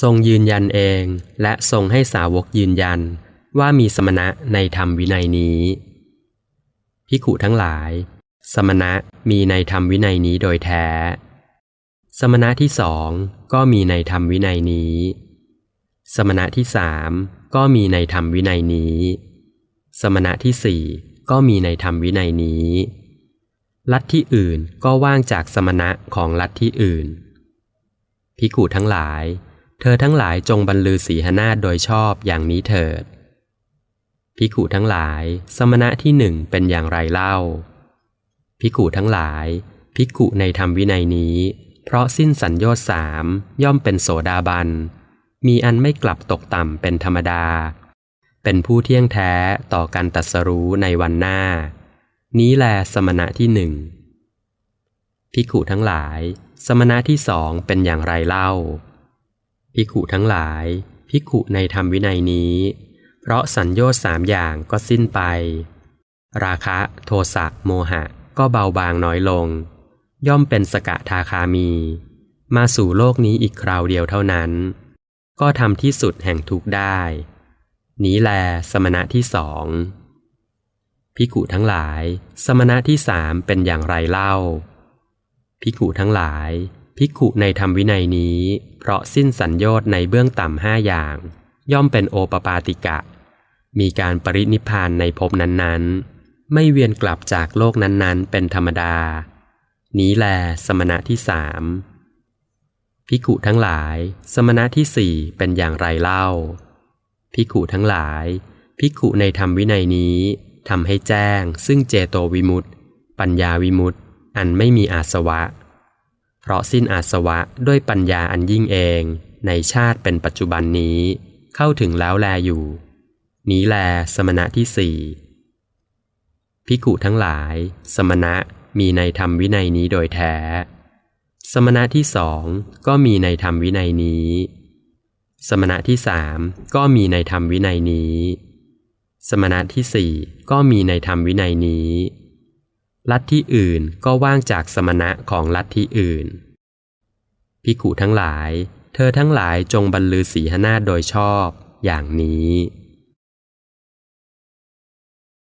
ทรงยืนยันเองและทรงให้สาวกยืนยันว่ามีสมณะในธรรมวินัยนี้พิขุทั้งหลาย สมณะมีในธรรมวินัยนี้โดยแท้ สมณะที่สองก็มีในธรรมวินัยนี้ สมณะที่สามก็มีในธรรมวินัยนี้ สมณะที่สี่ก็มีในธรรมวินัยนี้ ลัทธิอื่นก็ว่างจากสมณะของลัทธิอื่นพิขุทั้งหลาย เธอทั้งหลายจงบรรลือสีหนาฏโดยชอบอย่างนี้เถิดพิขุทั้งหลาย สมณะที่หนึ่งเป็นอย่างไรเล่าพิขุทั้งหลายพิขุในธรรมวินัยนี้ เพราะสิ้นสัญญาสามย่อมเป็นโสดาบัน มีอันไม่กลับตกต่ำเป็นธรรมดา เป็นผู้เที่ยงแท้ต่อการตัดสรู้ในวันหน้า นี้แลสมณะที่หนึ่งพิขุทั้งหลาย สมณะที่สองเป็นอย่างไรเล่า พิขุทั้งหลายพิขุในธรรมวินัยนี้ เพราะสัญญาสามอย่างก็สิ้นไป ราคะโทสะโมหะก็เบาบางน้อยลง ย่อมเป็นสกะทาคามี มาสู่โลกนี้อีกคราวเดียวเท่านั้น ก็ทำที่สุดแห่งทุกได้ นี้แลสมณะที่สองพิกุทั้งหลาย สมณะที่สามเป็นอย่างไรเล่าพิกุทั้งหลาย พิกุในธรรมวินัยนี้ เพราะสิ้นสัญญาในเบื้องต่ำห้าอย่าง ย่อมเป็นโอปปาติกะ มีการปรินิพานในภพนั้นๆ ไม่เวียนกลับจากโลกนั้นๆ เป็นธรรมดา นี้แลสมณะที่สามพิกุทั้งหลาย สมณะที่สี่เป็นอย่างไรเล่าพิกุทั้งหลายพิกุในธรรมวินัยนี้ทำให้แจ้ง ซึ่งเจโตวิมุตติปัญญาวิมุตติอันไม่มีอาสวะ เพราะสิ้นอาสวะด้วยปัญญาอันยิ่งเอง ในชาติเป็นปัจจุบันนี้ เข้าถึงแล้วแลอยู่ นี้แลสมณะที่สี่พิกุทั้งหลาย สมณะมีในธรรมวินัยนี้โดยแท้ สมณะที่สองก็มีในธรรมวินัยนี้ สมณะที่สามก็มีในธรรมวินัยนี้ สมณะที่สี่ก็มีในธรรมวินัยนี้ ลัทธิอื่นก็ว่างจากสมณะของลัทธิอื่น พิกุทั้งหลาย เธอทั้งหลายจงบรรลือสีหนาโดยชอบ อย่างนี้